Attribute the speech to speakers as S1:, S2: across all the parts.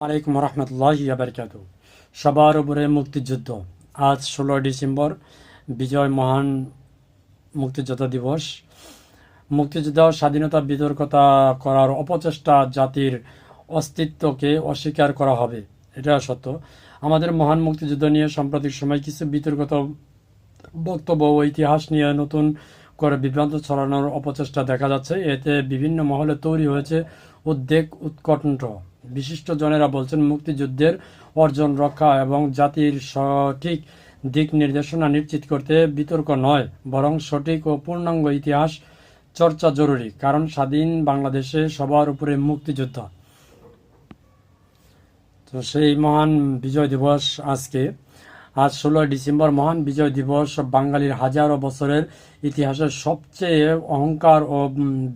S1: আলাইকুম রহমতুল্লাহ বারকাত সবার উপরে মুক্তিযুদ্ধ। আজ ষোলো ডিসেম্বর, বিজয় মহান মুক্তিযোদ্ধা দিবস। মুক্তিযুদ্ধ স্বাধীনতা বিতর্কতা করার অপচেষ্টা জাতির অস্তিত্বকে অস্বীকার করা হবে। এটা সত্য। আমাদের মহান মুক্তিযুদ্ধ নিয়ে সাম্প্রতিক সময় কিছু বিতর্কত বক্তব্য ও ইতিহাস নিয়ে নতুন করে বিভ্রান্ত ছড়ানোর অপচেষ্টা দেখা যাচ্ছে। এতে বিভিন্ন মহলে তৈরি হয়েছে উদ্বেগ, উৎকণ্ঠ। বিশিষ্ট জনেরা বলছেন মুক্তিযুদ্ধের অর্জন, রক্ষা এবং জাতির সঠিক দিক নির্দেশনা নিশ্চিত করতে বিতর্ক নয়, বরং সঠিক ও পূর্ণাঙ্গ ইতিহাস চর্চা জরুরি, কারণ স্বাধীন বাংলাদেশে সবার উপরে মুক্তিযুদ্ধ। তো সেই মহান বিজয় দিবস আজকে। আজ ষোলোই ডিসেম্বর, মহান বিজয় দিবস বাঙালির হাজারো বছরের ইতিহাসের সবচেয়ে অহংকার ও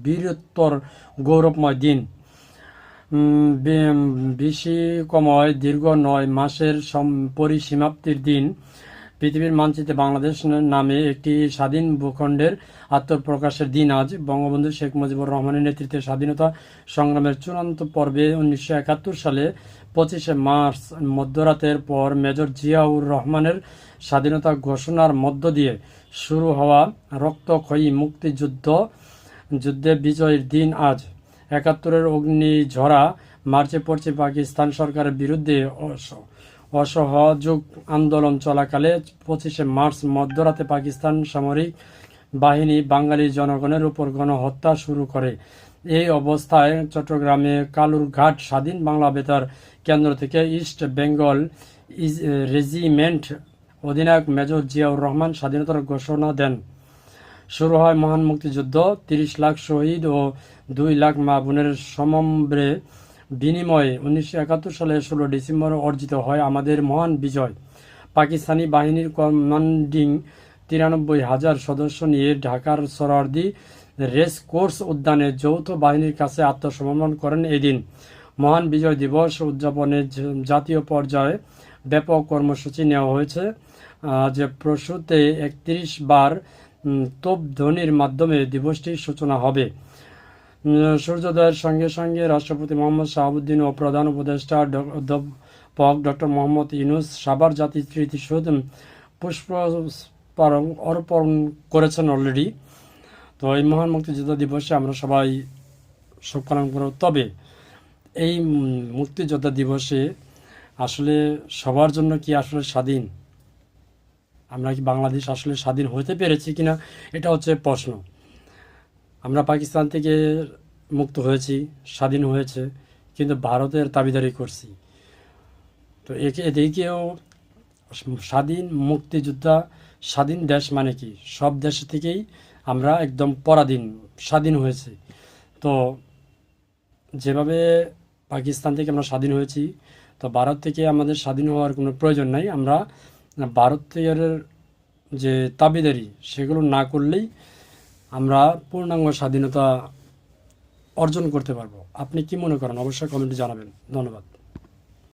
S1: বীরত্বর গৌরবময় দিন। বেশি কময়, দীর্ঘ নয় মাসের সম- পরিসমাপ্তির দিন। পৃথিবীর মানচিত্রে বাংলাদেশ নামে একটি স্বাধীন ভূখণ্ডের আত্মপ্রকাশের দিন আজ। বঙ্গবন্ধু শেখ মুজিবুর রহমানের নেতৃত্বে স্বাধীনতা সংগ্রামের চূড়ান্ত পর্বে উনিশশো একাত্তর সালে পঁচিশে মার্চ মধ্যরাতের পর মেজর জিয়াউর রহমানের স্বাধীনতা ঘোষণার মধ্য দিয়ে শুরু হওয়া রক্তক্ষয়ী মুক্তিযুদ্ধ, যুদ্ধে বিজয়ের দিন আজ। একাত্তরের অগ্নিঝরা মার্চে পড়ছে পাকিস্তান সরকারের বিরুদ্ধে অস- অসহযোগ আন্দোলন চলাকালে পঁচিশে মার্চ মধ্যরাতে পাকিস্তান সামরিক বাহিনী বাঙালি জনগণের উপর গণহত্যা শুরু করে। এই অবস্থায় চট্টগ্রামে কালুরঘাট স্বাধীন বাংলা বেতার কেন্দ্র থেকে ইস্ট বেঙ্গল রেজিমেন্ট অধিনায়ক মেজর জিয়াউর রহমান স্বাধীনতার ঘোষণা দেন। শুরু হয় মহান মুক্তিযুদ্ধ। তিরিশ লাখ শহীদ ও দুই লাখ মা বোনের সমম্রে বিনিময়ে উনিশশো একাত্তর সালে ষোলো ডিসেম্বর অর্জিত হয় আমাদের মহান বিজয়। পাকিস্তানি বাহিনীর কমান্ডিং তিরানব্বই হাজার সদস্য নিয়ে ঢাকার সরারদি রেস কোর্স উদ্যানে যৌথ বাহিনীর কাছে আত্মসমর্পণ করেন এদিন। মহান বিজয় দিবস উদযাপনে জ- জাতীয় পর্যায়ে ব্যাপক কর্মসূচি নেওয়া হয়েছে। যে প্রসূতে একত্রিশ বার উম, তোপ ধ্বনির মাধ্যমে দিবসটির সূচনা হবে। সূর্যোদয়ের সঙ্গে সঙ্গে রাষ্ট্রপতি মোহাম্মদ শাহাবুদ্দিন ও প্রধান উপদেষ্টা অধ্যাপক ডক্টর মোহাম্মদ ইউনুস সাবার জাতি স্মৃতিসৌধ পুষ্প অর্পণ করেছেন অলরেডি তো এই মহান মুক্তিযোদ্ধা দিবসে আমরা সবাই শোক পালন করব তবে এই মুক্তিযোদ্ধা দিবসে আসলে সবার জন্য কি আসলে স্বাধীন? আমরা কি বাংলাদেশ আসলে স্বাধীন হতে পেরেছি কিনা, এটা হচ্ছে প্রশ্ন। আমরা পাকিস্তান থেকে মুক্ত হয়েছি, স্বাধীন হয়েছে, কিন্তু ভারতের দাবিদারি করছি। তো একে, এদিকেও স্বাধীন মুক্তিযোদ্ধা, স্বাধীন দেশ মানে কি? সব দেশ থেকেই আমরা একদম পরাধীন, স্বাধীন হয়েছি। তো যেভাবে পাকিস্তান থেকে আমরা স্বাধীন হয়েছি, তো ভারত থেকে আমাদের স্বাধীন হওয়ার কোনো প্রয়োজন নাই। আমরা ভারতের যে তাবিদারি সেগুলো না করলেই আমরা পূর্ণাঙ্গ স্বাধীনতা অর্জন করতে পারব। আপনি কি মনে করেন? অবশ্যই কমেন্টে জানাবেন। ধন্যবাদ।